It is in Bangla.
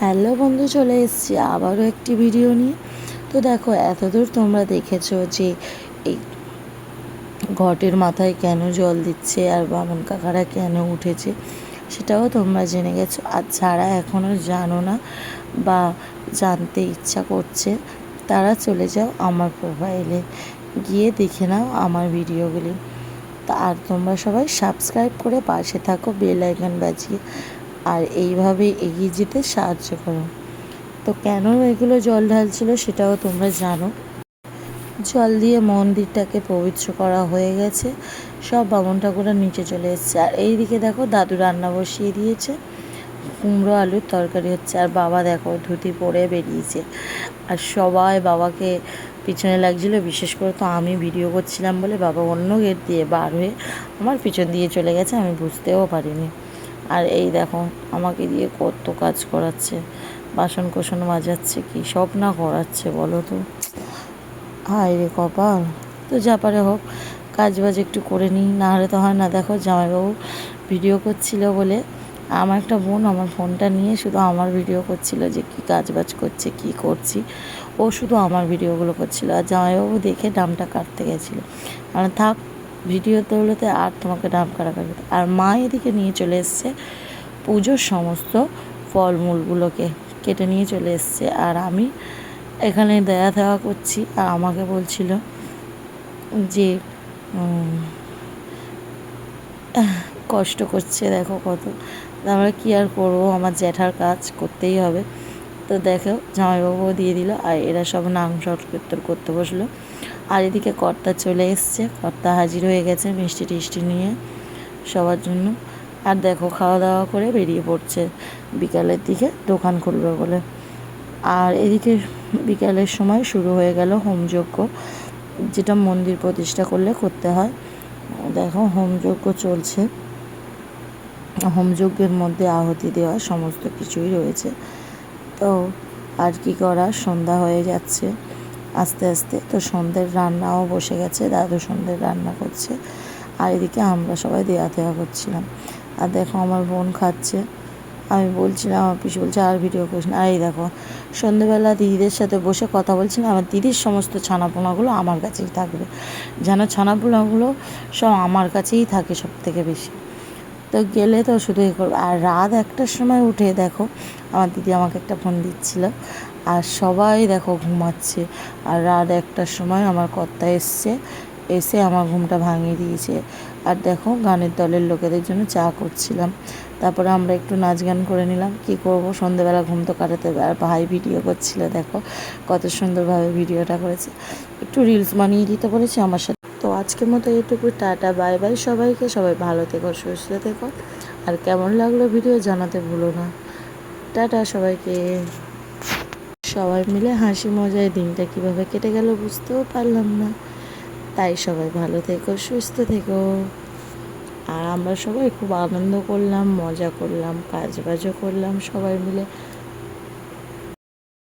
হ্যালো বন্ধু, চলে এসেছি আবারও একটি ভিডিও নিয়ে। তো দেখো, এতদূর তোমরা দেখেছ যে এই ঘটের মাথায় কেন জল দিচ্ছে আর বামন কাকারা কেন উঠেছে, সেটাও তোমরা জেনে গেছো। আর যারা এখনও জানো না বা জানতে ইচ্ছা করছে, তারা চলে যাও আমার প্রোফাইলে গিয়ে দেখে নাও আমার ভিডিওগুলি। আর তোমরা সবাই সাবস্ক্রাইব করে পাশে থাকো বেল আইকন বাজিয়ে আর এইভাবে এগিয়ে যেতে সাহায্য করো। তো কেন এগুলো জল ঢালছিল সেটাও তোমরা জানো। জল দিয়ে মন্দিরটাকে পবিত্র করা হয়ে গেছে। সব বামন ঠাকুরা নিচে চলে এসছে। আর এইদিকে দেখো দাদু রান্না বসিয়ে দিয়েছে। কুমড়ো আলুর তরকারি হচ্ছে। আর বাবা দেখো ধুতি পরে বেরিয়েছে। আর সবাই বাবাকে পিছনে লাগছিল। বিশেষ করে তো আমি ভিডিও করছিলাম বলে বাবা অন্য গেট দিয়ে বার হয়ে আমার পিছন দিয়ে চলে গেছে। আমি বুঝতেও পারিনি। আর এই দেখো, আমাকে দিয়ে কত কাজ করাচ্ছে বাসন কোসন মাজাচ্ছে কি, সব না করাচ্ছে, বলো তো। হায় রে কপাল। তো যা পারে হোক কাজ বাজ একটু করে নিই না হলে তো হয় না, দেখো জামাইবাবু ভিডিও করছিল বলে, আমার একটা বোন আমার ফোনটা নিয়ে শুধু আমার ভিডিও করছিল যে কী কাজ বাজ করছে, কী করছি। ও শুধু আমার ভিডিওগুলো করছিল। আর জামাইবাবু দেখে ডামটা কাটতে গেছিল। মানে থাক ভিডিও তোলাতে আর তোমাকে ডাব কাটাকাটি আর মা এদিকে নিয়ে চলে এসছে। পুজোর সমস্ত ফলমূলগুলোকে কেটে নিয়ে চলে এসছে। আর আমি এখানে দেয়া দেওয়া করছি। আর আমাকে বলছিল যে কষ্ট করছে, দেখো কত। আমরা কী আর করব? আমার জ্যাঠার কাজ করতেই হবে। তো দেখো, জামাইবাবুও দিয়ে দিল। আর এরা সব নাম সংকীর্তন করতে বসল। আর এদিকে কর্তা চলে এসছে। কর্তা হাজির হয়ে গেছে মিষ্টি টিষ্টি নিয়ে সবার জন্য। আর দেখো, খাওয়া দাওয়া করে বেরিয়ে পড়ছে বিকালের দিকে, দোকান খুলবে বলে। আর এদিকে বিকালের সময় শুরু হয়ে গেল হোমযজ্ঞ, যেটা মন্দির প্রতিষ্ঠা করলে করতে হয়। দেখো, হোমযজ্ঞ চলছে। হোমযজ্ঞের মধ্যে আহতি দেওয়া সমস্ত কিছুই রয়েছে। তো আর কি করা সন্ধ্যা হয়ে যাচ্ছে। আস্তে আস্তে তো সন্ধ্যের রান্নাও বসে গেছে, দাদু সন্ধ্যের রান্না করছে। আর এদিকে আমরা সবাই দেয়া দেওয়া করছিলাম। আর দেখো আমার বোন খাচ্ছে। আমি বলছিলাম, আমার পিসি বলছে, আর ভিডিও করিস না। আর এই দেখো, সন্ধ্যেবেলা দিদিদের সাথে বসে কথা বলছিলাম। আমার দিদির সমস্ত ছানাপোনাগুলো আমার কাছেই থাকবে। যেন ছানাপোনাগুলো সব আমার কাছেই থাকে সব থেকে বেশি। তো গেলে তো শুধু এ করব। আর রাত একটার সময় উঠে দেখো, আমার দিদি আমাকে একটা ফোন দিচ্ছিল। আর সবাই দেখো ঘুমাচ্ছে। আর রাত একটার সময় আমার কর্তা এসছে, এসে আমার ঘুমটা ভাঙিয়ে দিয়েছে। আর দেখো গানের দলের লোকেদের জন্য চা করছিলাম। তারপরে আমরা একটু নাচ গান করে নিলাম। কি করব? সন্ধেবেলা ঘুম তো কাটাতে আর ভাই ভিডিও করছিল দেখো, কত সুন্দরভাবে ভিডিওটা করেছে। একটু রিলস বানিয়ে দিতে বলেছি, আমার সাথে তো আজকের মতো এইটুকু টাটা, বাই বাই। সবাইকে সবাই ভালো থেকো, সুস্থ থেকো। আর কেমন লাগল ভিডিও জানাতে ভুলো না। টাটা সবাইকে। সবাই মিলে হাসি মজায় দিনটা কীভাবে কেটে গেল বুঝতেও পারলাম না। তাই সবাই ভালো থেকো, সুস্থ থেকো। আর আমরা সবাই খুব আনন্দ করলাম, মজা করলাম কাজ বাজও করলাম সবাই মিলে।